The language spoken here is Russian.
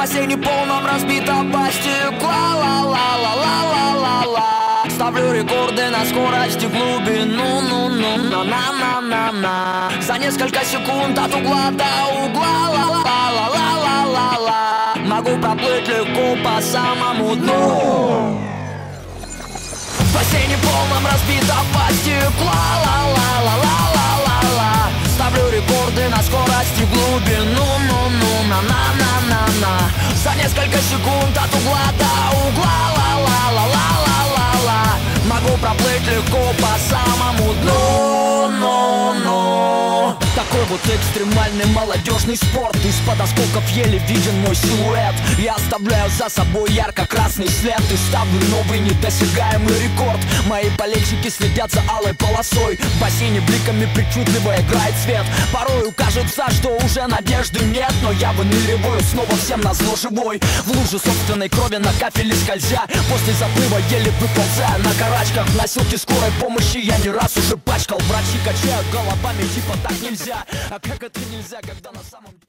бассейне полном разбитого стекла Ла-ла-ла-ла-ла-ла-ла. Ставлю рекорды на скорости глубину ну ну на на на на на За несколько секунд от угла до угла. Ла-ла-ла-ла-ла-ла Могу проплыть легко по самому дну. В бассейне полном разбитого стекла Ла-ла-ла-ла-ла-ла-ла. Ставлю рекорды на скорости глубину ну несколько секунд от угла до угла Такой вот экстремальный молодежный спорт. Из-под осколков еле виден мой силуэт. Я оставляю за собой ярко-красный след И ставлю новый недосягаемый рекорд. Мои болельщики следят за алой полосой. В бассейне бликами причудливо играет свет. Порою кажется, что уже надежды нет Но я выныриваю снова всем на зло живой. В луже собственной крови на кафеле скользя. После заплыва еле выползая на карачках. Носилки скорой помощи я не раз уже пачкал. Врачи качают головами, типа так нельзя А как это нельзя, когда на самом деле